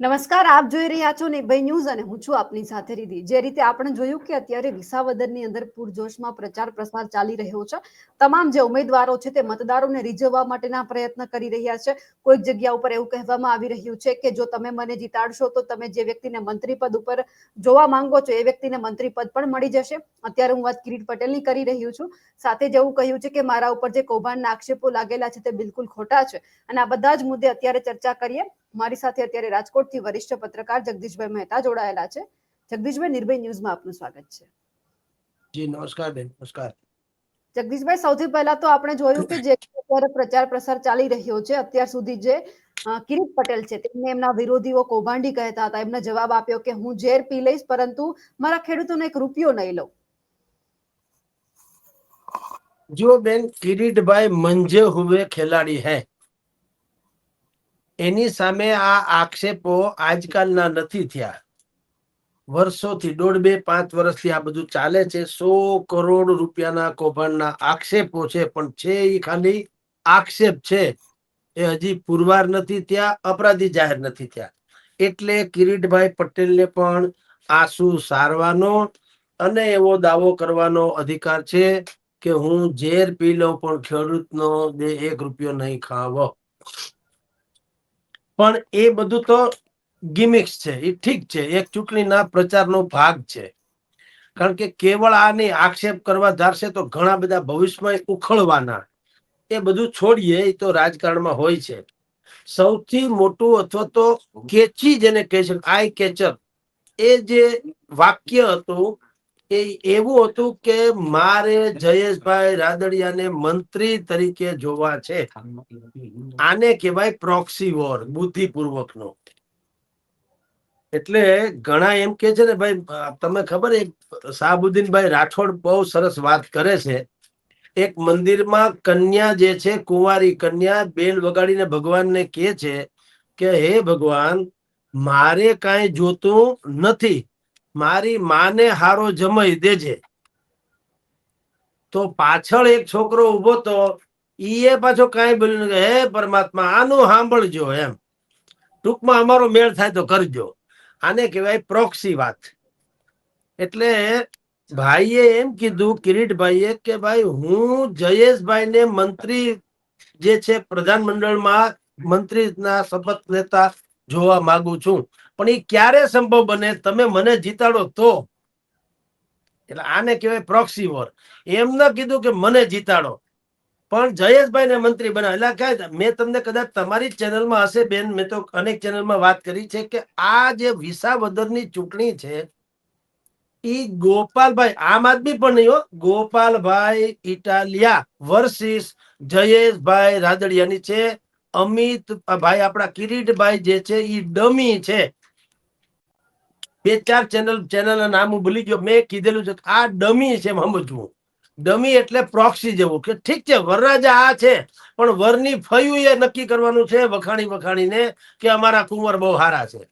નમસ્કાર, આપ જોઈ રહ્યા છો નિર્ભય ન્યૂઝ અને હું છું આપની સાથે રીધી. જે રીતે આપણે જોયું કે અત્યારે વિસાવદરની અંદર પૂરજોશમાં પ્રચાર પ્રસાર ચાલી રહ્યો છે. તમામ જે ઉમેદવારો છે તે મતદારોને રીઝવવા માટેના પ્રયત્ન કરી રહ્યા છે. કોઈક જગ્યા ઉપર એવું કહેવામાં આવી રહ્યું છે કે જો તમે મને જીતાડશો તો તમે જે વ્યક્તિને મંત્રી પદ ઉપર જોવા માંગો છો એ વ્યક્તિને મંત્રી પદ પણ મળી જશે. અત્યારે હું વાત કિરીટ પટેલની કરી રહ્યું છું. સાથે જ એવું કહ્યું છે કે મારા ઉપર જે કૌભાંડના આક્ષેપો લાગેલા છે તે બિલકુલ ખોટા છે. અને આ બધા જ મુદ્દે અત્યારે ચર્ચા કરીએ. મારી સાથે અત્યારે રાજકોટથી વરિષ્ઠ પત્રકાર જગદીશભાઈ મહેતા જોડાયેલા છે. જગદીશભાઈ નિર્ભય ન્યૂઝમાં આપનું સ્વાગત છે. જી નમસ્કાર બેન નમસ્કાર. જગદીશભાઈ સૌથી પહેલા તો આપણે જોયું કે જે અત્યારે પ્રચાર પ્રસાર ચાલી રહ્યો છે અત્યાર સુધી જે કિરીટ પટેલ છે તેમને એમના વિરોધીઓ કૌભાંડી કહેતા હતા. એમને જવાબ આપ્યો કે હું ઝેર પી લઈશ પરંતુ મારા ખેડૂતોને એક રૂપિયો નહીં લઉં. જો બેન કિરીટભાઈ મંજે હુએ ખેલાડી હૈ. એની સામે આ આક્ષેપો આજકાલના નથી થયા. વર્ષોથી, દોઢ બે પાંચ વર્ષથી આ બધું ચાલે છે. સો કરોડ રૂપિયાના કૌભાંડના આક્ષેપો છે, પણ છે એ ખાલી આક્ષેપ છે. એ હજી પુરવાર નથી થયા, અપરાધી જાહેર નથી થયા. એટલે કિરીટભાઈ પટેલને પણ આંસુ સારવાનો અને એવો દાવો કરવાનો અધિકાર છે કે હું ઝેર પી લઉં પણ ખેડૂતનો બે એક રૂપિયો નહીં ખાવો. પણ એ બધું તો ગિમિક્સ છે, એ ઠીક છે, એક ચૂંટણીના પ્રચારનો ભાગ છે. કારણ કે કેવળ આની આક્ષેપ કરવા ધારશે તો ઘણા બધા ભવિષ્યમાં ઉખળવાના એ બધું છોડીએ, એ તો રાજકારણમાં હોય છે. સૌથી મોટું અથવા તો કેચી જેને કહે છે, આઈ કેચર, એ જે વાક્ય હતું એ એવું હતું કે મારે જયેશભાઈ રાદડિયાને મંત્રી તરીકે જોવા છે. આને કહેવાય પ્રોક્સી વોર, બુદ્ધિપૂર્વકનો. એટલે ઘણા એમ કે છે ને, ભાઈ, તમને ખબર એક શાહબુદ્દીનભાઈ રાઠોડ બહુ સરસ વાત કરે છે. એક મંદિરમાં કન્યા જે છે, કુંવારી કન્યા, બેલ વગાડીને ભગવાનને કહે છે કે, હે ભગવાન, મારે કાંઈ જોતું નથી. મારી માને હારો જમાઈ દેજે. તો પાછળ એક છોકરો ઊભો તો ઈએ પાછો કાંઈ બોલ્યું કે, હે પરમાત્મા, આનું સાંભળજો એમ. ટૂંકમાં અમારો મેળ થાય તો કરજો. આને કહેવાય પ્રોક્સી વાત. એટલે ભાઈએ એમ કીધું, કિરીટભાઈએ, કે ભાઈ, હું જયેશભાઈને મંત્રી જે છે પ્રધાનમંડળમાં મંત્રીના શપથ લેતા જોવા માંગુ છું. પણ એ ક્યારે સંભવ બને તમે મને જીતાડો તો? એટલે આને કહેવાય પ્રોક્સી વોર એમ કીધું કે મને જીતાડો. પણ જયેશભાઈ ને મંત્રી બનાવ એટલે કાંઈ મેં તમને કદાચ તમારી ચેનલમાં હશે બેન. મેં તો અનેક ચેનલમાં વાત કરી છે કે આ જે વિસાવદરની ચૂંટણી છે એ ગોપાલભાઈ, આમ આદમી પણ નહીં હો, ગોપાલભાઈ ઇટાલિયા વર્સિસ જયેશભાઈ રાદડિયાની છે. અમિત ભાઈ આપણા કિરીટભાઈ જે છે એ ડમી છે. બે ચાર ચેનલ ચેનલ નામ ભૂલી ગયો. મેં કીધેલું છે, આ ડમી છે સમજવું. ડમી એટલે પ્રોક્સી જેવું કે ઠીક છે, વરરાજા આ છે, પણ વરની ફયું એ નક્કી કરવાનું છે વખાણી વખાણીને કે અમારા કુંવર બહુ સારા છે.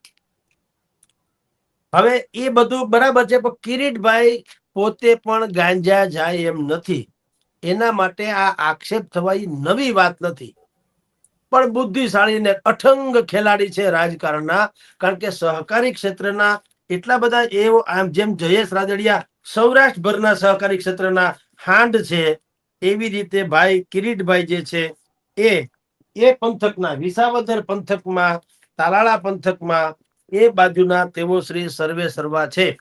હવે એ બધું બરાબર છે, પણ કિરીટભાઈ પોતે પણ ગાંજા જાય એમ નથી. એના માટે આ આક્ષેપ થવા ઈ નવી વાત નથી. પણ બુદ્ધિશાળી ને અઠંગ ખેલાડી છે રાજકારણના, કારણ કે સહકારી ક્ષેત્રના એટલા બધા એવો જેમ જયેશ રાદડિયા સૌરાષ્ટ્રભરના સહકારી ક્ષેત્રના હાંડ છે, એવી રીતે ભાઈ કિરીટભાઈ જે છે, એ એ પંથકના વિસાવદર પંથકમાં, તાલાળા પંથકમાં, એ બાજુના તેઓ શ્રી સર્વે સર્વા છે.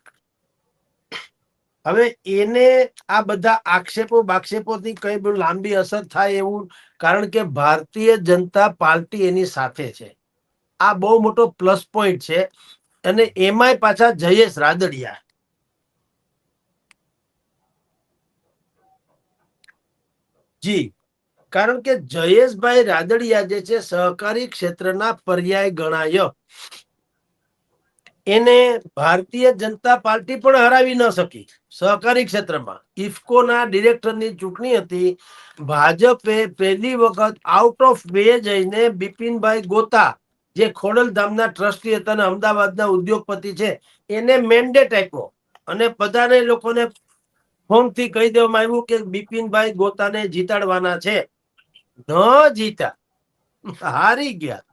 હવે એને આ બધા આક્ષેપો બાક્ષેપોથી કઈ લાંબી અસર થાય એવું, કારણ કે ભારતીય જનતા પાર્ટી એની સાથે છે. આ બહુ મોટો પ્લસ પોઈન્ટ છે. અને એમાંય પાછા જયેશ રાદડિયા. જી, કારણ કે જયેશભાઈ રાદડિયા જે છે, સહકારી ક્ષેત્રના પર્યાય ગણાય. એને ભારતીય જનતા પાર્ટી પણ હરાવી ન શકી, સહકારી ક્ષેત્રમાં. ઇફકોના ડિરેક્ટરની ચૂંટણી હતી, ભાજપે પહેલી વખત આઉટ ઓફ વે જઈને બિપિનભાઈ ગોતા જે ખોડલધામના ટ્રસ્ટી હતા અને અમદાવાદના ઉદ્યોગપતિ છે, એને મેન્ડેટ આપ્યો. અને બધાને લોકોને ફોનથી કહી દેવામાં આવ્યું કે બિપિનભાઈ ગોતાને જીતાડવાના છે. ન જીતા. હારી ગયા.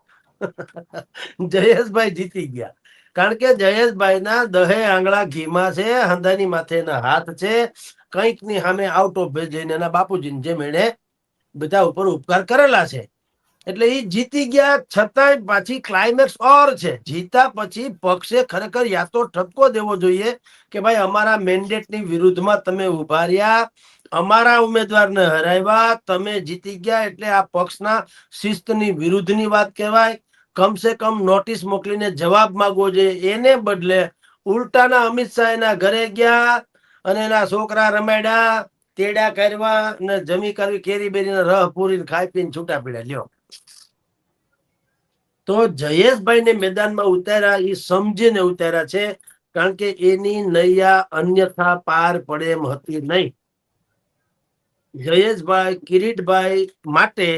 જયેશભાઈ જીતી ગયા. કારણ કે જયેશભાઈ ના દહે આંગળા ઘીમાં છે, હંધાની માથેના હાથ છે કંઈકની સામે આઉટ ઓફ ભેજ જઈને એના બાપુજીને જેમ એને બધા ઉપર ઉપકાર કરેલા છે. એટલે એ જીતી ગયા છતાંય પાછી ક્લાઇમેક્સ ઓર છે. જીતા પછી પક્ષે ખરેખર યા તો ઠપકો દેવો જોઈએ કે ભાઈ અમારા મેન્ડેટની વિરુદ્ધમાં તમે ઊભા રહ્યા, અમારા ઉમેદવારને હરાવ્યા, તમે જીતી ગયા એટલે આ પક્ષના શિસ્તની વિરુદ્ધની વાત કહેવાય. કમસે કમ નોટિસ મોકલીને જવાબ માંગવો જોઈએ. એને બદલે ઉલટાના અમિત શાહ એના ઘરે ગયા અને એના છોકરા રમાડ્યા, તેડા કરવા ને જમી કરવી, કેરી બેરીને રહ પૂરીને ખાઈ પીને છૂટા પીડા લ્યો. તો જયેશભાઈને મેદાનમાં ઉતાર્યા એ સમજીને ઉતાર્યા છે, કારણ કે એની નૈયા અન્યથા પાર પડે એમ હતી નહીં. જયેશભાઈ, કિરીટભાઈ માટે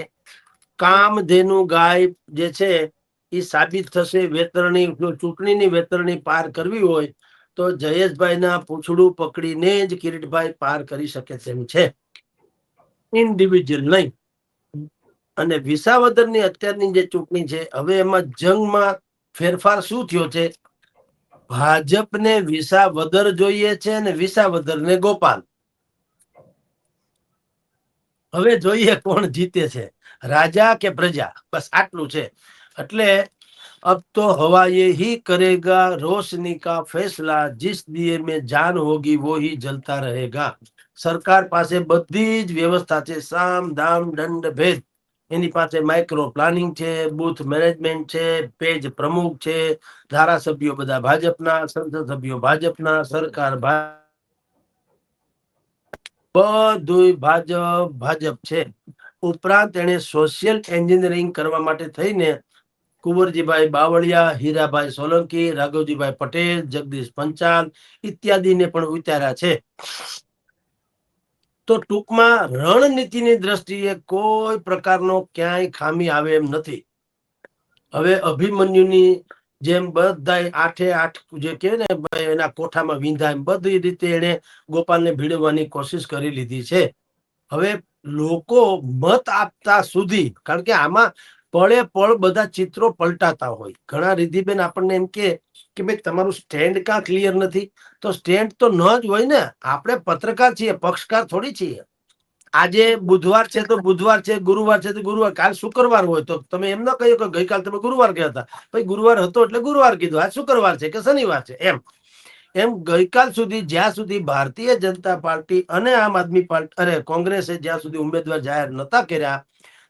કામધેનુ ગાય જે છે એ સાબિત થશે વેતરણી ચૂંટણીની વેતરણી પાર કરવી હોય, તો જયેશભાઈના પૂંછડું પકડીને જ કિરીટભાઈ પાર કરી શકે તેમ છે. ઇન્ડિવિજ્યુઅલ નહીં. અને વિસાવદરની અત્યારની જે ચૂંટણી છે હવે એમાં જંગમાં ફેરફાર શું થયો છે ભાજપને વિસાવદર જોઈએ છે અને વિસાવદરને ગોપાલ હવે જોઈએ કોણ જીતે છે રાજા કે પ્રજા બસ આટલું છે એટલે अब तो हवा ये ही करेगा रोशनी का फैसला जिस दिए में जान होगी वो ही जलता रहेगा સરકાર પાસે બધી જ વ્યવસ્થા છે સામ દામ દંડ ભેદ એની પાસે માઇક્રો પ્લાનિંગ છે બુથ મેનેજમેન્ટ છે પેજ પ્રમુખ છે, ધારાસભ્યો બધા ભાજપના સંસદ સભ્યો ભાજપના, સરકાર બધું ભાજપ ભાજપ છે. ઉપરાંત એને સોશિયલ એન્જિનિયરિંગ કરવા માટે થઈને કુંવરજીભાઈ બાવળિયા, હીરાભાઈ સોલંકી, રાઘવજીભાઈ પટેલ, જગદીશ પંચાલ ઇત્યાદિને પણ ઉતાર્યા છે. તો ટૂંકમાં રણનીતિની દ્રષ્ટિએ કોઈ પ્રકારનો ક્યાંય ખામી આવે એમ નથી. હવે અભિમન્યુની જેમ બધા આઠે આઠ જે કે ને એના કોઠામાં વિંધા એમ બધી રીતે એને ગોપાલને ભીડવાની કોશિશ કરી લીધી છે. હવે લોકો મત આપતા સુધી, કારણ કે આમાં પળે પળ બધા ચિત્રો પલટાતા હોય. ઘણા રિધિબેન આપણને એમ કે કે ભાઈ, તમારું સ્ટેન્ડ કાં ક્લિયર નથી. તો સ્ટેન્ડ તો ન જ હોય ને. આપણે પત્રકાર છીએ, પક્ષકાર થોડી છીએ. આજે બુધવાર છે તો બુધવાર છે, ગુરુવાર છે તો ગુરુવાર. કાલ શુક્રવાર હોય તો તમે એમ ન કહ્યું કે ગઈકાલ તમે ગુરુવાર ગયા હતા. ભાઈ, ગુરુવાર હતો એટલે ગુરુવાર કીધું. આ શુક્રવાર છે કે શનિવાર છે. એમ. એમ ગઈકાલ સુધી, જ્યાં સુધી ભારતીય જનતા પાર્ટી અને આમ આદમી પાર્ટી, અરે કોંગ્રેસે જ્યાં સુધી ઉમેદવાર જાહેર નતા કર્યા,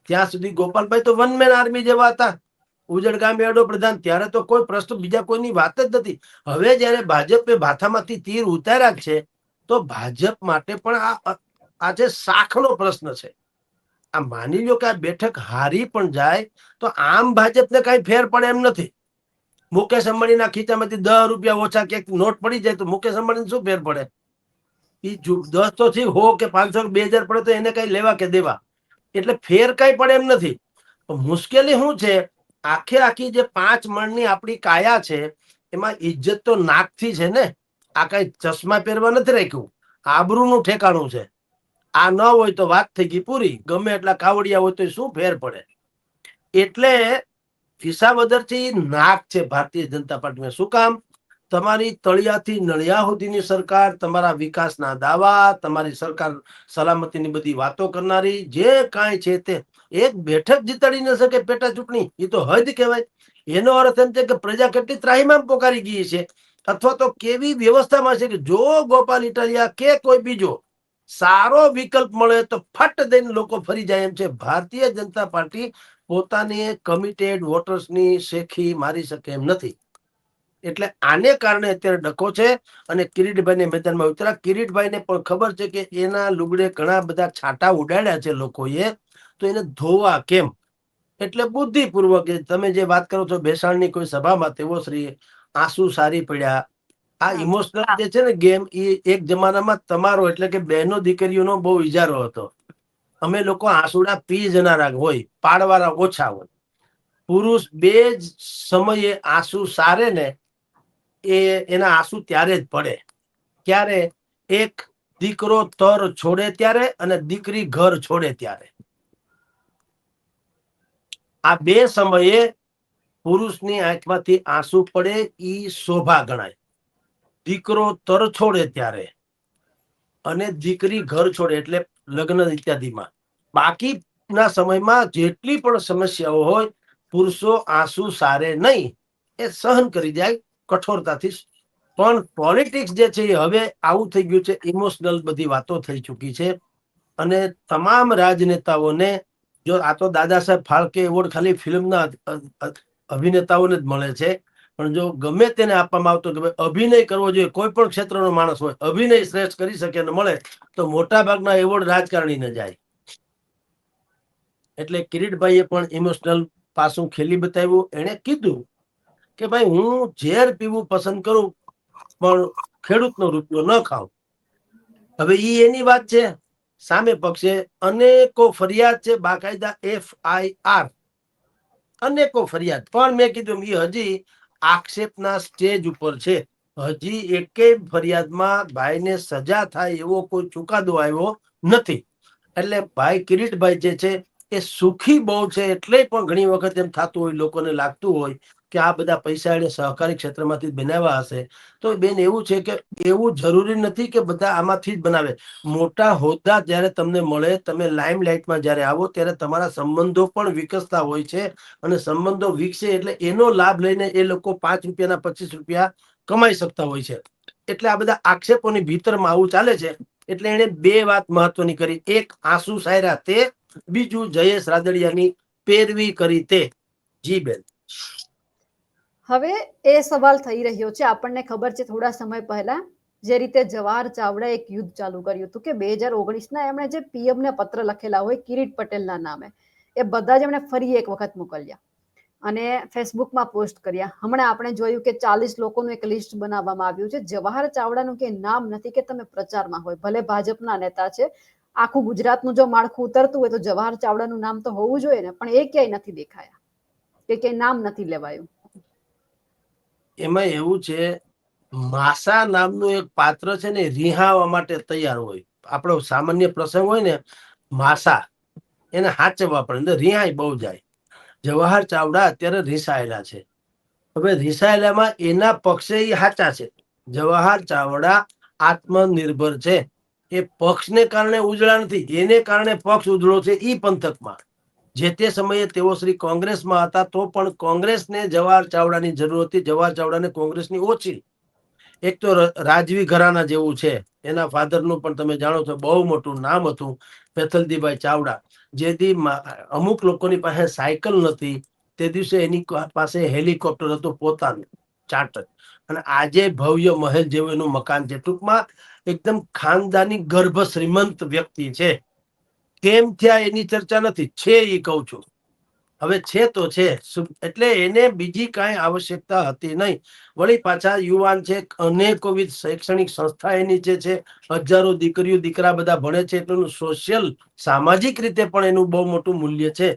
ત્યાં સુધી ગોપાલભાઈ તો વન મેન આર્મી જેવા હતા. ઉજળ ગામે અડો પ્રધાન, ત્યારે તો કોઈ પ્રશ્ન બીજા કોઈની વાત જ નથી. હવે જ્યારે ભાજપે ભાથામાંથી તીર ઉતાર્યા છે, તો ભાજપ માટે પણ આ આ જે શાખનો પ્રશ્ન છે, આ માની લો કે આ બેઠક હારી પણ જાય, તો આમ ભાજપને કઈ ફેર પડે એમ નથી. મુકેશ અંબાણીના ખીચામાંથી દસ રૂપિયા ઓછા ક્યાંક નોટ પડી જાય, તો મુકેશ અંબાણી શું ફેર પડે? એ દસ તો થી હો કે પાંચસો બે હજાર પડે તો એને કઈ લેવા કે દેવા. એટલે ફેર કઈ પડે એમ નથી. મુશ્કેલી શું છે આખે આખી જે પાંચ મણની આપણી કાયા છે, એમાં ઇજ્જત તો નાકથી છે ને? આ કઈ ચશ્મા પહેરવા નથી રાખ્યું. આબરૂનું ઠેકાણું છે. આ ન હોય તો વાત થઈ ગઈ પૂરી. ગમે એટલા કાવડિયા હોય તો શું ફેર પડે? એટલે વિસાવદરથી નાક છે ભારતીય જનતા પાર્ટીમાં. શું કામ? તમારી તળિયાથી નળિયા સુધીની સરકાર, તમારા વિકાસના દાવા, તમારી સરકાર સલામતીની બધી વાતો કરનારી, જે કાંઈ છે તે એક બેઠક જીતાડી ન શકે પેટા ચૂંટણી એ તો હદ કહેવાય. એનો અર્થ એમ છે કે પ્રજા કેટલી ત્રાહીમામ પોકારી ગઈ છે. અથવા તો કેવી વ્યવસ્થામાં છે કે જો ગોપાલ ઇટાલિયા કે કોઈ બીજો સારો વિકલ્પ મળે તો ફટ દઈને લોકો ફરી જાય એમ છે. ભારતીય જનતા પાર્ટી પોતાની કમિટેડ વોટર્સની શેખી મારી શકે એમ નથી. એટલે આને કારણે અત્યારે ડકો છે અને કિરીટભાઈને મેદાનમાં ઉતર્યા. કિરીટભાઈને પણ ખબર છે કે એના લુગડે ઘણા બધા છાંટા ઉડાડ્યા છે લોકોએ. તો એને ધોવા કેમ? એટલે બુદ્ધિપૂર્વક તમે જે વાત કરો છો બેસાણની કોઈ સભામાં તેવો શ્રી આંસુ સારી પડ્યા. આ ઇમોશનલ જે છે ને ગેમ એ એક જમાનામાં તમારો એટલે કે બહેનો દીકરીઓનો બહુ ઇજારો હતો. અમે લોકો આંસુડા પી જનારા હોય પાડવાળા ઓછા હોય. પુરુષ બે જ સમયે આંસુ સારે ને એ એના આંસુ ત્યારે જ પડે. ક્યારે? એક દીકરો તર છોડે ત્યારે અને દીકરી ઘર છોડે ત્યારે. આ બે સમયે પુરુષની આંખમાંથી આંસુ પડે એ શોભા ગણાય. દીકરો તર છોડે ત્યારે અને દીકરી ઘર છોડે એટલે લગ્ન ઇત્યાદિમાં. બાકીના સમયમાં જેટલી પણ સમસ્યાઓ હોય, પુરુષો આંસુ સારે નહીં, એ સહન કરી જાય કઠોરતાથી. પણ પોલિટિક્સ જે છે એ હવે આવું થઈ ગયું છે ઇમોશનલ બધી વાતો થઈ ચૂકી છે. અને તમામ રાજનેતાઓને જો આ તો દાદા સાહેબ ફાળકે એવોર્ડ ખાલી ફિલ્મના અભિનેતાઓને જ મળે છે. પણ જો ગમે તેને આપવામાં આવતો કે અભિનય કરવો જોઈએ, કોઈ પણ ક્ષેત્રનો માણસ હોય, અભિનય શ્રેષ્ઠ કરી શકે ને મળે, તો મોટા ભાગના એવોર્ડ રાજકારણીને જાય. એટલે કિરીટભાઈએ પણ ઇમોશનલ પાસું ખેલી બતાવ્યું. એણે કીધું કે ભાઈ હું ઝેર પીવું પસંદ કરું, પણ ખેડૂતનો રૂપિયો ન ખાઉં. હવે એ એની વાત છે. સામે પક્ષે અનેકો ફરિયાદ છે બાકાયદા એફ આઈ આર અનેકો ફરિયાદ. પણ મેં કીધું એ હજી આક્ષેપના સ્ટેજ ઉપર છે. હજી એકે ફરિયાદમાં ભાઈને સજા થાય એવો કોઈ ચુકાદો આવ્યો નથી. એટલે ભાઈ કિરીટભાઈ જે છે, એ સુખી બહુ છે, એટલે પણ ઘણી વખત એમ થતું હોય, લોકોને લાગતું હોય કે આ બધા પૈસા એને સહકારી ક્ષેત્રમાંથી બનાવ્યા હશે? તો બેન, એવું છે કે એવું જરૂરી નથી કે બધા આમાંથી જ બનાવે. મોટા હોદ્દા જ્યારે તમને મળે, તમે લાઇમ લાઇટમાં જ્યારે આવો, ત્યારે તમારા સંબંધો પણ વિકસતા હોય છે અને સંબંધો વિકસે એટલે એનો લાભ લઈને એ લોકો પાંચ રૂપિયાના પચીસ રૂપિયા કમાઈ શકતા હોય છે. એટલે આ બધા આક્ષેપોની ભીતરમાં આવું ચાલે છે. એટલે એણે બે વાત મહત્વની કરી. એક, આંસુ સાયરા તે, બીજું જયેશ રાદડિયાની પેરવી કરી તે. જી બેન. હવે એ સવાલ થઈ રહ્યો છે. આપણને ખબર છે થોડા સમય પહેલા જે રીતે જવાહર ચાવડા એક યુદ્ધ ચાલુ કર્યું હતું કે બે હજાર ઓગણીસના એમણે જે પીએમને પત્ર લખેલા હોય કિરીટ પટેલના નામે, એ બધા જ એમણે ફરી એક વખત મોકલ્યા અને ફેસબુકમાં પોસ્ટ કર્યા. હમણાં આપણે જોયું કે ચાલીસ લોકોનું એક લિસ્ટ બનાવવામાં આવ્યું છે. જવાહર ચાવડાનું કે નામ નથી કે તમે પ્રચારમાં હોય, ભલે ભાજપના નેતા છે, આખું ગુજરાતનું જો માળખું ઉતરતું હોય તો જવાહર ચાવડાનું નામ તો હોવું જોઈએ ને, પણ એ ક્યાંય નથી દેખાયા. કે ક્યાંય નામ નથી લેવાયું. એમાં એવું છે, માસા નામનું એક પાત્ર છે ને રિહાવા માટે તૈયાર હોય. આપણો સામાન્ય પ્રસંગ હોય ને, માસા, એને હાચવવા પડે રિહાઈ બહુ જાય. જવાહર ચાવડા અત્યારે રિસાયેલા છે. હવે રિસાયેલામાં એના પક્ષે એ હાચા છે. જવાહર ચાવડા આત્મનિર્ભર છે. એ પક્ષને કારણે ઉજળા નથી, એને કારણે પક્ષ ઉજળો છે ઈ પંથકમાં. જે તે સમયે તેઓ શ્રી કોંગ્રેસમાં હતા, તો પણ કોંગ્રેસને જવાહર ચાવડાની જરૂર હતી. જવાહર ચાવડાને કોંગ્રેસની ઓછી. એક તો રાજવી ઘરાના જેવું છે. એના ફાધરનું પણ તમે જાણો છો, બહુ મોટું નામ હતું પેથલદીભાઈ ચાવડા. જેથી અમુક લોકોની પાસે સાયકલ નથી તે દિવસે એની પાસે હેલિકોપ્ટર હતું, પોતાનું ચાર્ટર. અને આજે ભવ્ય મહેલ જેવું એનું મકાન છે. ટૂંકમાં એકદમ ખાનદાની ગર્ભ શ્રીમંત વ્યક્તિ છે. કેમ થયા એની ચર્ચા નથી, છે એ કહું છું. હવે છે તો છે એટલે એને બીજી કાંઈ આવશ્યકતા હતી નહીં. વળી પાછા યુવાન છે અનેકોવિધ શૈક્ષણિક સંસ્થા એની જે છે, હજારો દીકરીઓ, દીકરા બધા ભણે છે, એટલું સોશિયલ સામાજિક રીતે પણ એનું બહુ મોટું મૂલ્ય છે.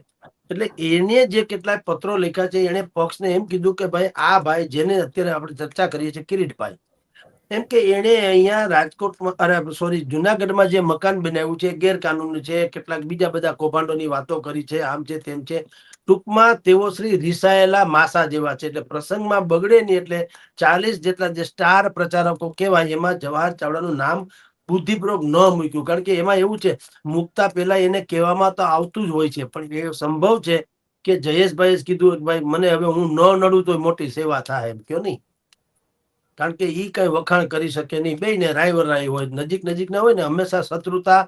એટલે એને જે કેટલાય પત્રો લખ્યા છે, એને પક્ષને એમ કીધું કે ભાઈ, આ ભાઈ જેને અત્યારે આપણે ચર્ચા કરીએ છીએ, કિરીટભાઈ એમ કે એણે અહીંયા રાજકોટમાં, અરે સોરી જુનાગઢમાં જે મકાન બનાવ્યું છે ગેરકાનૂન છે, કેટલાક બીજા બધા કૌભાંડોની વાતો કરી છે, આમ છે, તેમ છે, ટૂંકમાં તેઓ શ્રી રિસાયેલા માસા જેવા છે. એટલે પ્રસંગમાં બગડે નહીં એટલે ચાલીસ જેટલા જે સ્ટાર પ્રચારકો કહેવાય, એમાં જવાહર ચાવડાનું નામ બુદ્ધિપૂર્વક ન મૂક્યું. કારણ કે એમાં એવું છે, મૂકતા પહેલા એને કહેવામાં તો આવતું જ હોય છે, પણ એ સંભવ છે કે જયેશભાઈએ કીધું ભાઈ, મને હવે હું ન નડું તો મોટી સેવા થાય. એમ કયો નહીં? કારણ કે ઈ કઈ વખાણ કરી શકે નહીં. બે ને રાય હોય. નજીક નજીક ના હોય ને હંમેશા શત્રુતા,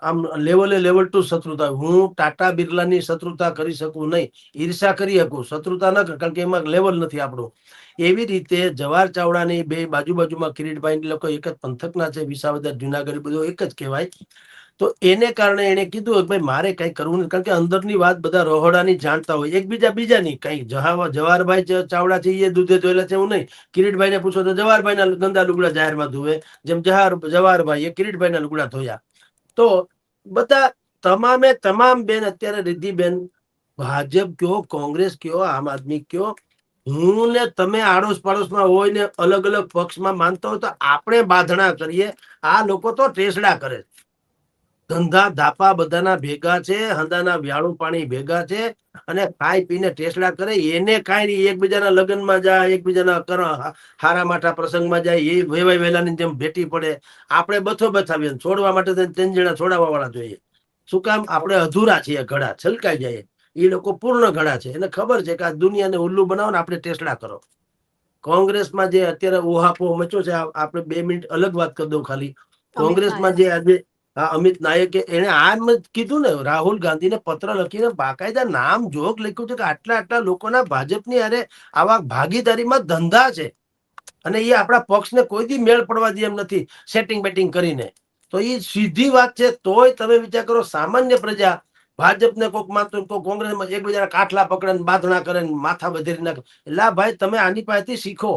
આમ લેવલે લેવલ ટુ શત્રુતા. હું ટાટા બિરલાની શત્રુતા કરી શકું નહીં. ઈર્ષા કરી શકું. શત્રુતા ન કારણ કે એમાં લેવલ નથી આપણું. એવી રીતે જવાહર ચાવડાની બે બાજુ બાજુમાં કિરીટભાઈ લોકો એક જ પંથકના છે. વિસાવદર, જુનાગઢ બધું એક જ કહેવાય. તો એને કારણે એને કીધું ભાઈ, મારે કઈ કરવું નથી. કારણ કે અંદરની વાત બધા રોહડાની જાણતા હોય. એકબીજા બીજાની કઈ જહાવા, જવાહરભાઈ ચાવડા છે એ દૂધે ધોયેલા છે, એવું નહીં. કિરીટભાઈને પૂછો તો જવાહરભાઈના ગંદા લુગડા જાહેરમાં ધોવે. જેમ જહાર જવાહરભાઈ એ કિરીટભાઈના લુગડા ધોયા. તો બધા તમામે તમામ બેન, અત્યારે રિદ્ધિબેન, ભાજપ કયો, કોંગ્રેસ કયો, આમ આદમી કયો, હું ને તમે આડોશ પાડોશમાં હોય ને અલગ અલગ પક્ષમાં માનતા હોય તો આપણે બાંધણા કરીએ. આ લોકો તો ટેસડા કરે ધંધા ધાપા બધાના ભેગા છે હંદાના વ્યાળું પાણી ભેગા છે અને ખાઈ પીને ટેસડા કરે એને કાંઈ નહીં એકબીજાના લગ્નમાં જાય એકબીજાના હારા માઠા પ્રસંગમાં જાય એ વેવાય વહેલાની જેમ ભેટી પડે. આપણે બથો બથાવીએ છોડવા માટે ત્રણ જણા છોડાવવા વાળા જોઈએ. શું કામ? આપણે અધૂરા છીએ ઘડા છલકાઈ જાય. એ લોકો પૂર્ણ ઘડા છે. એને ખબર છે કે આ દુનિયાને ઉલ્લુ બનાવો ને આપણે ટેસડા કરો. કોંગ્રેસમાં જે અત્યારે ઉહાપો મચ્યો છે આપણે બે મિનિટ અલગ વાત કરી દઉં ખાલી. કોંગ્રેસમાં જે આજે આ અમિત નાયકે એને આમ કીધું ને, રાહુલ ગાંધીને પત્ર લખીને બાકાયદા નામ જોગ લખ્યું છે કે આટલા આટલા લોકોના ભાજપની અરે આવા ભાગીદારીમાં ધંધા છે. અને એ આપણા પક્ષને કોઈ દી મેળ પડવા દે એમ નથી સેટિંગ બેટિંગ કરીને. તો એ સીધી વાત છે, તોય તમે વિચાર કરો, સામાન્ય પ્રજા ભાજપને કોક માનતો કોક કોંગ્રેસમાં એકબીજાના કાઠલા પકડે બાંધણા કરે માથા બધેરી નાખે. એટલે ભાઈ તમે આની પાસેથી શીખો.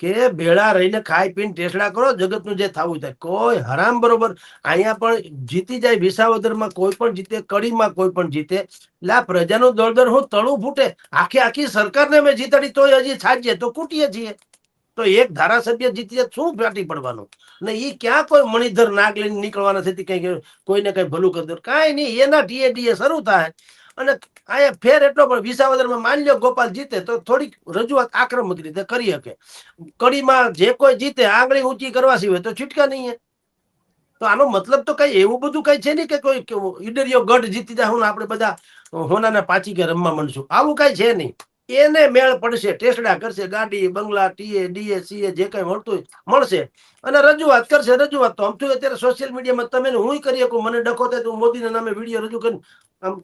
કે ભેળા રહીને ખાઈ પીને ટેસડા કરો, જગતનું જે થવું થાય કોઈ હરામ બરોબર અહીંયા પણ જીતી જાય વિસાવદરમાં, કોઈ પણ જીતે, કડીમાં કોઈ પણ જીતે. એટલે આ પ્રજાનું દળદર હું તળું ફૂટે. આખી આખી સરકારને અમે જીતાડી તોય હજી છાજીએ, તો કૂટીએ છીએ. તો એક ધારાસભ્ય જીતીએ શું ફાટી પડવાનું? ને એ ક્યાં કોઈ મણિધર નાગ લઈને નીકળવાના છે કઈ કોઈને કઈ ભલું કરી દે. કાંઈ નહીં, એના ટીએ ટીએ શરૂ થાય. અને અહીંયા ફેર એટલો, પણ વિસાવદરમાં માની લો ગોપાલ જીતે તો થોડીક રજૂઆત આક્રમક રીતે કરી શકે. કડીમાં જે કોઈ જીતે, આંગળી ઊંચી કરવા સિવાય તો છૂટકા નહીં. તો આનો મતલબ તો કઈ એવું બધું કઈ છે નહીં કે કોઈ ઈડરિયો ગઢ જીતી જાય, હું આપણે બધા હોનાના પાછી કે રમવા માંડશું આવું કઈ છે નહીં. એને મેળ પડશે, ટેસડા કરશે, ગાડી, બંગલા, ટીએ, ડીએ, સીએ, જે કઈ મળતું મળશે. અને રજૂઆત કરશે, રજૂઆત તો આમ તો અત્યારે સોશિયલ મીડિયામાં તમે હું કરી શકું મને ડખો થાય તો મોદીના નામે વીડિયો રજૂ કરીને આમ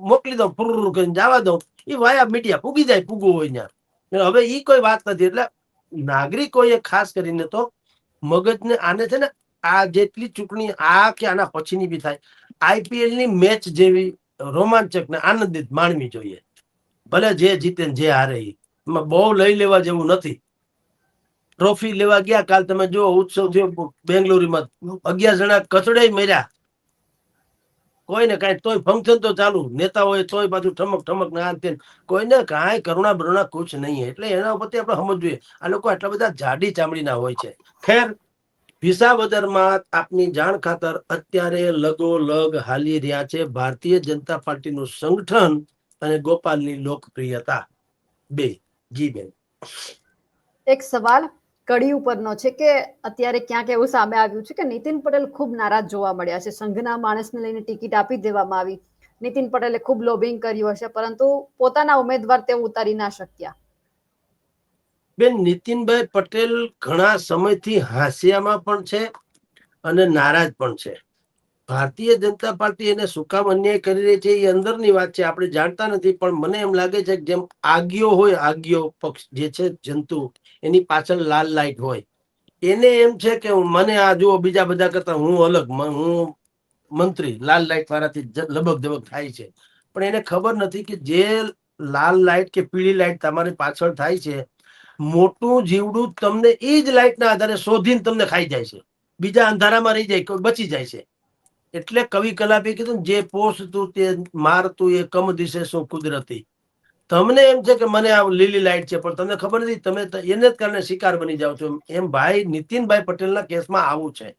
મોકલી દઉં ફુરુ કરીને જવા દઉં. એ વાયા મીડિયા પૂગી જાય પૂગવું હોય ત્યાં. હવે એ કોઈ વાત નથી. એટલે નાગરિકોએ ખાસ કરીને તો મગજને આને છે ને આ જેટલી ચૂંટણી આ કે આના પછીની બી થાય. આઈપીએલની મેચ જેવી રોમાંચક ને આનંદિત માણવી જોઈએ. ભલે જે જીતે ને જે હારે એમાં બહુ લઈ લેવા જેવું નથી. ટ્રોફી લેવા ગયા કાલ તમે જો ઉત્સવ થયો બેંગ્લોરમાં. અગિયાર જણા કચડાઈ મર્યા. કોઈને કાંઈ તોય ફંક્શન તો ચાલુ. નેતાઓએ તોય પાછું ઠમક ઠમક ના અંતે કોઈને કાંઈ કરુણા બરુણા કુછ નહીં. એટલે એના ઉપરથી આપણે સમજવું આ લોકો આટલા બધા જાડી ચામડીના હોય છે. ખેર, વિસાવદરમાં આપની જાણ ખાતર અત્યારે લગો લગ હાલી રહ્યા છે ભારતીય જનતા પાર્ટીનું સંગઠન અને ગોપાલની લોકપ્રિયતા. બે, જી બેન. એક સવાલ કડી ઉપરનો છે કે અત્યારે ક્યાંક એવું સામે આવ્યું છે કે નીતિન પટેલ ખૂબ નારાજ જોવા મળ્યા છે. સંઘના માણસને લઈને ટિકિટ આપી દેવામાં આવી. નીતિન પટેલે ખૂબ લોબિંગ કર્યું હશે, પરંતુ પોતાના ઉમેદવાર તેઓ ઉતારી ના શક્યા. બેન, નીતિનભાઈ પટેલ ઘણા સમયથી હાસ્યામાં પણ છે અને નારાજ પણ છે. ભારતીય જનતા પાર્ટી એને શું કામ અન્યાય કરી રહી છે એ અંદરની વાત છે, આપણે જાણતા નથી, પણ મને એમ લાગે છે કે જેમ આગિયો હોય, આગિયો પક્ષ જે છે, જંતુ એની પાછળ લાલ લાઈટ હોય. એને એમ છે કે મને આ જુઓ, બીજા બધા કરતા હું અલગ હું મંત્રી, લાલ લાઇટ વાળાથી લબક ધબક થાય છે. પણ એને ખબર નથી કે જે લાલ લાઇટ કે પીળી લાઇટ તમારી પાછળ થાય છે, મોટું જીવડું તમને એ જ લાઇટના આધારે શોધીને તમને ખાઈ જાય છે. બીજા અંધારામાં રહી જાય બચી જાય છે. એટલે કવિ કલાપે કીધું જે પોષતું તે મારતું એ કમ દિશે શું કુદરતી. તમને એમ છે કે મને આ લીલી લાઈટ છે, પણ તમને ખબર નથી, તમે એને જ કારણે શિકાર બની જાઓ છો. એમ ભાઈ નીતિનભાઈ પટેલના કેસમાં આવું છે.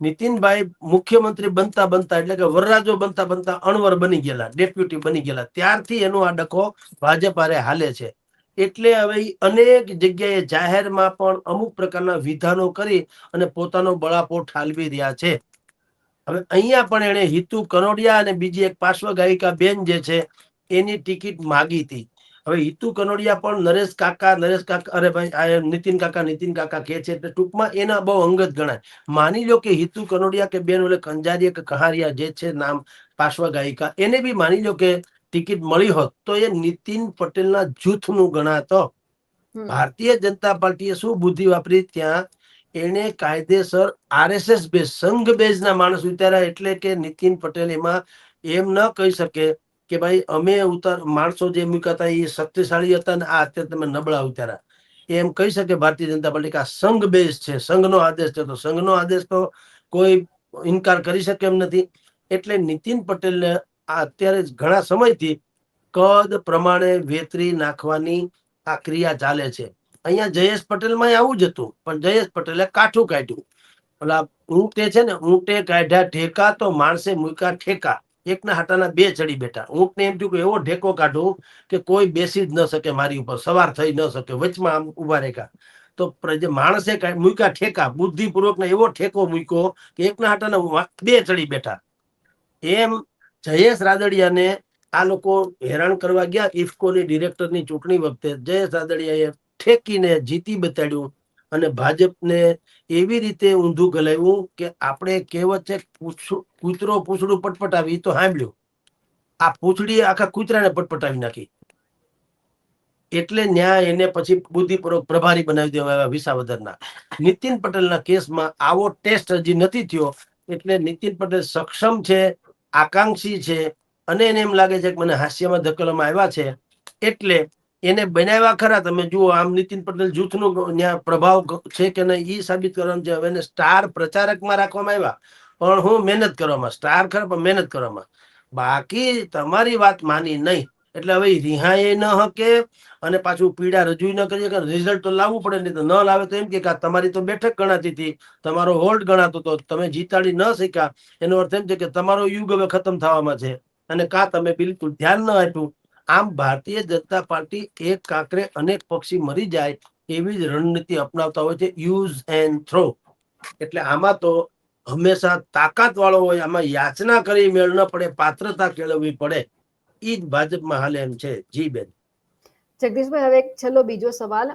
નીતિનભાઈ મુખ્યમંત્રી બનતા બનતા, એટલે કે વરરાજો બનતા બનતા અણવર બની ગયેલા, ડેપ્યુટી બની ગયેલા. ત્યારથી એનો આ ડખો ભાજપ આરે હાલે છે. એટલે હવે અનેક જગ્યાએ જાહેરમાં પણ અમુક પ્રકારના વિધાનો કરી અને પોતાનો બળાપો ઠાલવી રહ્યા છે. હવે અહીંયા પણ એણે હિતુ કનોડિયા અને બીજી એક પાર્શ્વ ગાયિકા બેન જે છે એની ટિકિટ માગી હતી. હવે હિતુ કનોડિયા પણ નરેશ કાકા નરેશ કાકા અરે ભાઈ નીતિન કાકા નીતિન કાકા કે છે એટલે ટૂંકમાં એના બહુ અંગત ગણાય. માની લો કે હિતુ કનોડિયા કે બેન ઓલે કંજારિયા કે કહારિયા જે છે નામ પાર્શ્વ ગાયિકા એને બી માની લો કે ટિકિટ મળી હોત તો એ નીતિન પટેલના જૂથનું ગણાતો. ભારતીય જનતા પાર્ટીએ શું બુદ્ધિ વાપરી? ત્યાં એને કાયદેસર આરએસએસ બેઝ સંઘ બેઝના માણસ ઉતાર્યા એટલે કે નીતિન પટેલ એમાં એમ ન કહી શકે કે ભાઈ, અમે ઉતાર, માણસો જે મૂક્યા એ શક્તિશાળી હતા ને આ અત્યારે તમે નબળા ઉતાર્યા. એમ કહી શકે ભારતીય જનતા પાર્ટી કે આ સંઘ બેઝ છે, સંઘનો આદેશ છે. તો સંઘનો આદેશ તો કોઈ ઇનકાર કરી શકે એમ નથી. એટલે નીતિન પટેલને અત્યારે ઘણા સમયથી કદ પ્રમાણે વેતરી નાખવાની આ ક્રિયા ચાલે છે. અહીંયા જયેશ પટેલમાં આવું જ હતું, પણ જયેશ પટેલે કાઠું કાઢ્યું. ઓલા ઊંટે છે ને, ઊંટે કાઢ્યા ઠેકા તો માણસે મૂક્યા ઠેકા. એકના હાટાના બે ચડી બેઠા. ઊંટને એમ થયું કે એવો ઠેકો કાઢું કે કોઈ બેસી જ ન શકે મારી ઉપર, સવાર થઈ ન શકે, વચમાં આમ ઊભા રેખા. તો પ્રજ- માણસે મૂક્યા ઠેકા બુદ્ધિપૂર્વક ને એવો ઠેકો મૂક્યો કે એકના હાટાના બે ચડી બેઠા. એમ જયેશ રાદડિયાને આ લોકો હેરાન કરવા ગયા. ઇફકોની ડિરેક્ટરની ચૂંટણી વખતે જયેશ રાદડિયાએ ઠેકીને જીતી બતાડ્યું. અને ભાજપને એવી રીતે ઊંધું ગલાવ્યું કે આપણે કહેવત છે કૂતરો પૂછડું પટપટાવી તો સાંભળ્યું. આ પૂછડી આખા કૂતરાને પટપટાવી નાખી. એટલે ન્યાય એને પછી બુદ્ધિપૂર્વક પ્રભારી બનાવી દેવા આવ્યા વિસાવદરના. નીતિન પટેલના કેસમાં આવો ટેસ્ટ હજી નથી થયો, એટલે નીતિન પટેલ સક્ષમ છે, આકાંક્ષી છે, અને એને એમ લાગે છે કે મને હાસ્યમાં ધકેલવામાં આવ્યા છે, એટલે એને બનાવ્યા ખરા. તમે જુઓ, આમ નીતિન પટેલ જૂથનો પ્રભાવ છે કે નહીં એ સાબિત કરવાનું છે. હવે એને સ્ટાર પ્રચારકમાં રાખવામાં આવ્યા. પણ હું મહેનત કરવામાં, સ્ટાર ખરા, પણ મહેનત કરવામાં. બાકી તમારી વાત માની નહીં. એટલે હવે રિહાય ન હકે અને પાછું પીડા રજૂ ન કરીએ કે રિઝલ્ટ તો લાવવું પડે, નહીં તો ન લાવે તો એમ કે તમારી તો બેઠક ગણાતી હતી. તમારો હોલ્ડ ગણાતો હતો તમે જીતાડી ન શીખ્યા એનો અર્થ એમ છે કે તમારો યુગ હવે ખતમ થવામાં છે. અને કા તમે બિલકુલ ધ્યાન ન આપ્યું. આમ ભારતીય જનતા પાર્ટી એક કાંકરે અનેક પક્ષી મરી જાય એવી જ રણનીતિ અપનાવતા હોય છે યુઝ એન્ડ થ્રો એટલે આમાં તો હંમેશા તાકાત વાળો હોય, આમાં યાચના કરી મેળ ન પડે, પાત્રતા કેળવવી પડે. એ જ ભાજપમાં હાલ એમ છે. જી બેન. જગદીશભાઈ, હવે છેલ્લો બીજો સવાલ.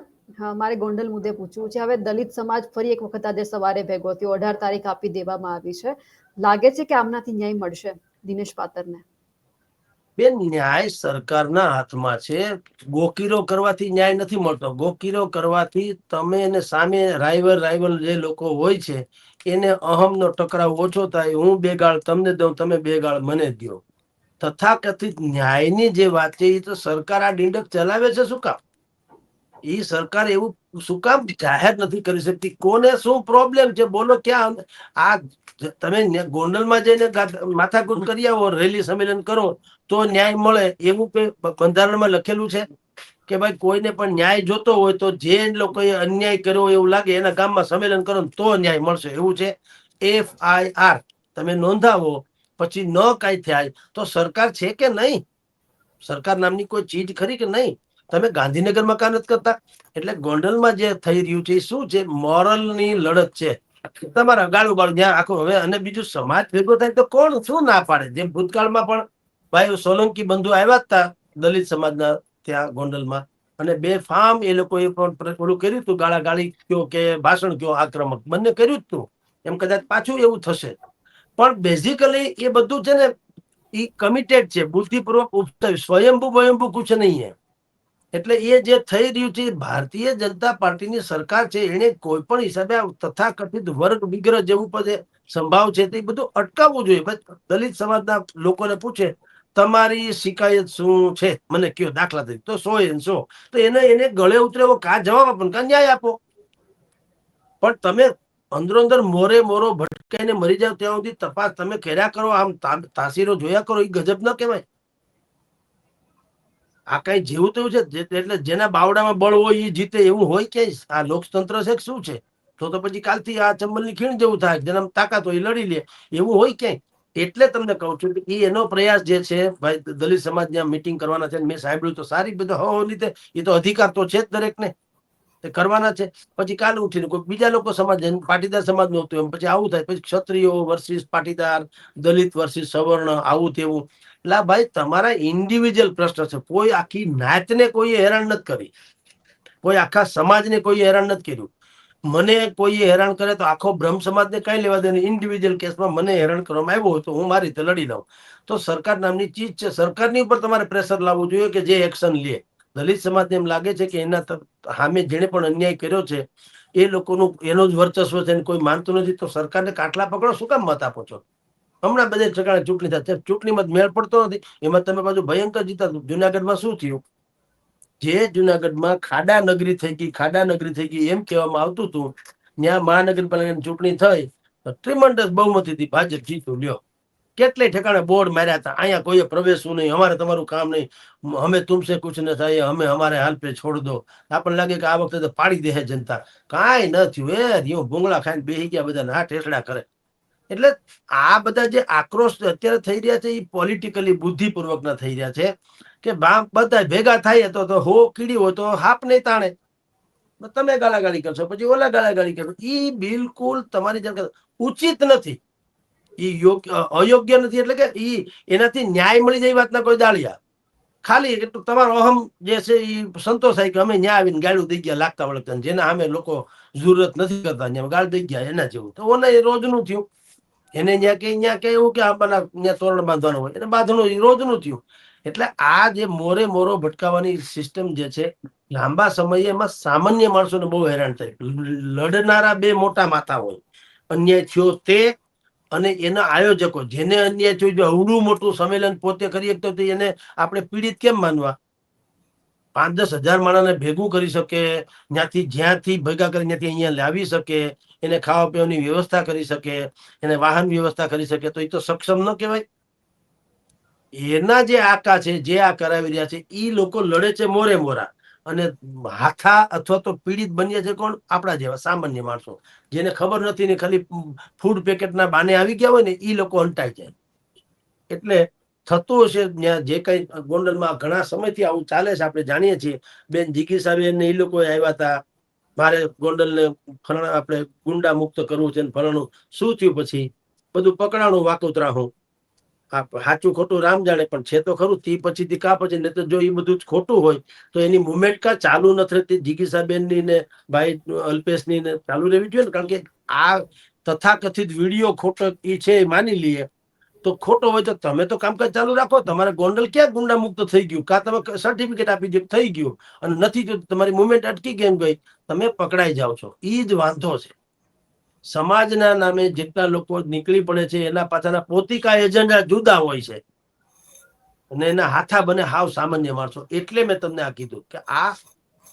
મારે ગોંડલ મુદ્દે પૂછવું છે. હવે દલિત સમાજ ફરી એક વખત આજે સવારે ભેગો થયો. અઢાર તારીખ આપી દેવામાં આવી છે. લાગે છે કે આમનાથી ન્યાય મળશે દિનેશ પાતરને બેન ન્યાય સરકારના હાથમાં છે. ગોકીરો કરવાથી ન્યાય નથી મળતો. ગોકીરો કરવાથી તમે એને સામે રાઇવલ રાઇવલ જે લોકો હોય છે, એને અહમનો ટકરાવ ઓછો થાય. હું બે ગાળ તમને દઉં, તમે બે ગાળ મને દો તથાકથિત ન્યાયની જે વાત છે, એ તો સરકાર આ ડીંડક ચલાવે છે, શું કામ? એ સરકાર એવું શું કામ જાહેર નથી કરી શકતી? કોને શું પ્રોબ્લેમ છે? બોલો ક્યાં આ તમે ગોંડલમાં જઈને માથાકૂટ કરી આવો, રેલી સંમેલન કરો, તો ન્યાય મળે. એવું બંધારણમાં લખેલું છે કે ભાઈ કોઈને પણ ન્યાય જોતો હોય તો જે લોકોએ અન્યાય કર્યો એવું લાગે, એના ગામમાં સંમેલન કરો તો ન્યાય મળશે. એવું છે. એફ આઈ આર તમે નોંધાવો. પછી ન કાંઈ થાય તો સરકાર છે કે નહીં? સરકાર નામની કોઈ ચીજ ખરી કે નહીં? તમે ગાંધીનગરમાં કાં નથી કરતા? એટલે ગોંડલમાં જે થઈ રહ્યું છે, એ શું છે? મોરલની લડત છે. તમારા ગાળું બાળું જ્યાં આખું હવે અને બીજું સમાજ ભેગો થાય તો કોણ શું ના પાડે? જેમ ભૂતકાળમાં પણ ભાઈ સોલંકી બંધુ આવ્યા હતા, દલિત સમાજના ત્યાં ગોંડલમાં. અને બે ફામ એ લોકોએ પણ ઓલું કર્યું હતું ગાળા ગાળી કયો કે ભાષણ કયો આક્રમક. બંને કર્યું જ હતું. એમ કદાચ પાછું એવું થશે. પણ બેઝિકલી એ બધું છે ને એ કમિટેડ છે. બુદ્ધિપૂર્વક ઉપતર સ્વયંભૂ વયંભૂ કુછ નહીં હે. એટલે એ જે થઈ રહ્યું છે ભારતીય જનતા પાર્ટીની સરકાર છે, એને કોઈ પણ હિસાબે તથાકથિત વર્ગ વિગ્રહ જેવું પણ સંભાવ છે, તે બધું અટકાવવું જોઈએ. દલિત સમાજના લોકોને પૂછે, તમારી શિકાયત શું છે? મને કયો, દાખલા તરીકે. તો સો એન સો. તો એને એને ગળે ઉતરે એવો કા જવાબ આપો કા ન્યાય આપો. પણ તમે અંદરો અંદર મોરે મોરો ભટકાઈને મરી જાવ ત્યાં સુધી તપાસ તમે કર્યા કરો, આમ તાસીરો જોયા કરો એ ગજબ ન કહેવાય. આ કઈ જેવું તેવું છે? એટલે જેના બાવડામાં બળ હોય એ જીતે એવું હોય કે આ લોકતંત્ર છે શું છે? તો તો પછી કાલથી આ ચંબલની ખીણ જેવું થાય જેના તાકાત હોય લડી લે. એવું હોય ક્યાંય? એટલે તમને કહું છું કે એનો પ્રયાસ જે છે, ભાઈ દલિત સમાજ ત્યાં મિટિંગ કરવાના છે મેં સાંભળ્યું તો સારી બધા હો રીતે એ તો અધિકાર તો છે જ દરેકને. તે કરવાના છે. પછી કાલ ઉઠીને કોઈ બીજા લોકો સમાજ પાટીદાર સમાજનું હતું એમ, પછી આવું થાય. પછી ક્ષત્રિયો વર્સિસ પાટીદાર, દલિત વર્સિસ સવર્ણ, આવું તેવું. એટલે ભાઈ તમારા ઇન્ડિવિજ્યુઅલ પ્રશ્ન છે. કોઈ આખી નાતને કોઈ હેરાન નથી કરી. કોઈ આખા સમાજને કોઈ હેરાન નથી કર્યું. મને કોઈ હેરાન કરે તો આખો બ્રહ્મ સમાજને કઈ લેવા દે ઇન્ડિવિજ્યુઅલ કેસમાં મને હેરાન કરવામાં આવ્યો તો હું મારી રીતે લડી લઉં. તો સરકાર નામની ચીજ છે. સરકારની ઉપર તમારે પ્રેશર લાવવું જોઈએ કે જે એક્શન લે. દલિત સમાજને એમ લાગે છે કે એના સામે જેણે પણ અન્યાય કર્યો છે, એ લોકોનું એનો જ વર્ચસ્વ છે કોઈ માનતું નથી. તો સરકારને કાટલા પકડો. શું કામ મત આપો છો? હમણાં બધે ઠેકાણે ચૂંટણી થાય. ચૂંટણીમાં મેળ પડતો નથી. એમાં તમે પાછું ભયંકર જીતા. જુનાગઢમાં શું થયું? જે જુનાગઢમાં ખાડા નગરી થઈ ગઈ, ખાડા નગરી થઈ ગઈ એમ કહેવામાં આવતું હતું. ત્યાં મહાનગરપાલિકાની ચૂંટણી થઈ. તો ટ્રીમન્ડસ બહુમતીથી ભાજપ જીતું લ્યો. કેટલાય ઠેકાણે બોર્ડ માર્યા હતા. અહીંયા કોઈએ પ્રવેશવું નહીં. અમારે તમારું કામ નહીં. અમે તુમસે કુછ ન થાય. અમે અમારે હાલ પે છોડ દો. આપણને લાગે કે આ વખતે તો પાડી દે જનતા. કાંઈ ન થયું. એ રિયો ભૂંગળા ખાઈને બેસી ગયા બધા ના ઠેસડા કરે. એટલે આ બધા જે આક્રોશ અત્યારે થઈ રહ્યા છે, એ પોલિટિકલી બુદ્ધિપૂર્વકના થઈ રહ્યા છે કે બધા ભેગા થાય તો હો કીડી હોય તો હાપ નહીં તાણે. તમે ગાળાગાળી કરશો, પછી ઓલા ગાળાગાળી કરશો. એ બિલકુલ તમારી જેમ ઉચિત નથી. એ યોગ્ય અયોગ્ય નથી એટલે કે ઈ એનાથી ન્યાય મળી જાય એ વાતના કોઈ દાળિયા. ખાલી એટલું તમારો અહમ જે છે એ સંતોષાય કે અમે ન્યાય આવીને ગાળું દઈ ગયા લાગતા વળગતા જેના અમે લોકો જરૂરત નથી કરતા ગાળ દઈ ગયા એના જેવું. તો ઓને એ રોજનું થયું. એને ત્યાં કે ત્યાં કે એવું કે આ ત્યાં તોરણ બાંધવાનું હોય. એને બાંધણું રોજ રોજનું થયું. એટલે આ જે મોરે મોરો ભટકાવાની સિસ્ટમ જે છે, લાંબા સમયે એમાં સામાન્ય માણસોને બહુ હેરાન થાય. લડનારા બે મોટા માથા હોય. અન્યાય થયો તે અને એના આયોજકો, જેને અન્યાય થયો, જો અવડું મોટું સંમેલન પોતે કરી શકતો તો એને આપણે પીડિત કેમ માનવા? પાંચ દસ હજાર માણસને ભેગું કરી શકે, ત્યાંથી જ્યાંથી ભેગા કરી ત્યાંથી અહીંયા લાવી શકે, એને ખાવા પીવાની વ્યવસ્થા કરી શકે, એને વાહન વ્યવસ્થા કરી શકે, તો એ તો સક્ષમ ન કહેવાય. એના જે આકા છે, જે આ કરાવી રહ્યા છે એ લોકો લડે છે મોરે મોરા. અને હાથા અથવા તો પીડિત બન્યા છે કોણ? આપણા જેવા સામાન્ય માણસો. જેને ખબર નથી ને ખાલી ફૂડ પેકેટના બાને આવી ગયા હોય ને એ લોકો અંટાઈ જાય. એટલે થતું હશે, ત્યાં જે કઈ ગોંડલમાં ઘણા સમયથી આવું ચાલે છે, આપણે જાણીએ છીએ. બેન જીકી સાહેબ એ લોકો આવ્યા હતા. મારે ગોંડલને ફરણ આપણે ગુંડા મુક્ત કરવું છે ને ફલાણું શું થયું પછી? બધું પકડાણું વાકોતરા હું. સાચું ખોટું રામ જાણે, પણ છે તો ખરું, તે પછીથી કા પછી નહીં તો જો એ બધું જ ખોટું હોય, તો એની મુવમેન્ટ કા ચાલુ નથી રહેતી? જીગીસાબેનની ને ભાઈ અલ્પેશની ને ચાલુ રહેવી જોઈએ ને? કારણ કે આ તથાકથિત વીડિયો ખોટો એ છે, એ માની લઈએ. તો ખોટો હોય તો તમે તો કામકાજ ચાલુ રાખો. તમારે ગોંડલ ક્યાં ગુંડા મુક્ત થઈ ગયું? કા તમે સર્ટિફિકેટ આપી દે થઈ ગયું? અને નથી તો તમારી મુવમેન્ટ અટકી કેમ ગઈ તમે પકડાઈ જાઓ છો. એ જ વાંધો છે. સમાજના નામે જેટલા લોકો નીકળી પડે છે, એના પાછળના પોતિકા એજન્ડા જુદા હોય છે. અને એના હાથા બને હાવ સામાન્ય માણસો. એટલે મેં તમને આ કીધું કે આ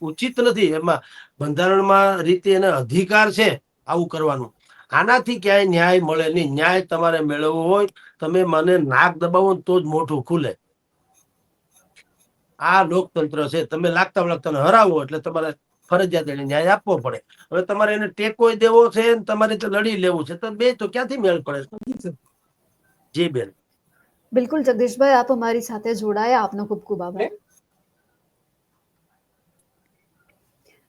ઉચિત નથી. એમાં બંધારણમાં રીતે એને અધિકાર છે, આવું કરવાનું. આનાથી ક્યાંય ન્યાય મળે નહીં. ન્યાય તમારે મેળવવો હોય તમે મને નાક દબાવો તો જ મોઢું ખુલે. આ લોકતંત્ર છે. તમે લાગતા વળગતા હરાવો એટલે તમારે ફરજિયાત એને ન્યાય આપવો પડે. હવે તમારે એને ટેકો દેવો છે તમારે તો લડી લેવું છે. તો બે તો ક્યાંથી મેળ પડે? જી બેન. બિલકુલ જગદીશભાઈ આપ અમારી સાથે જોડાયા. આપનો ખૂબ ખૂબ આભાર.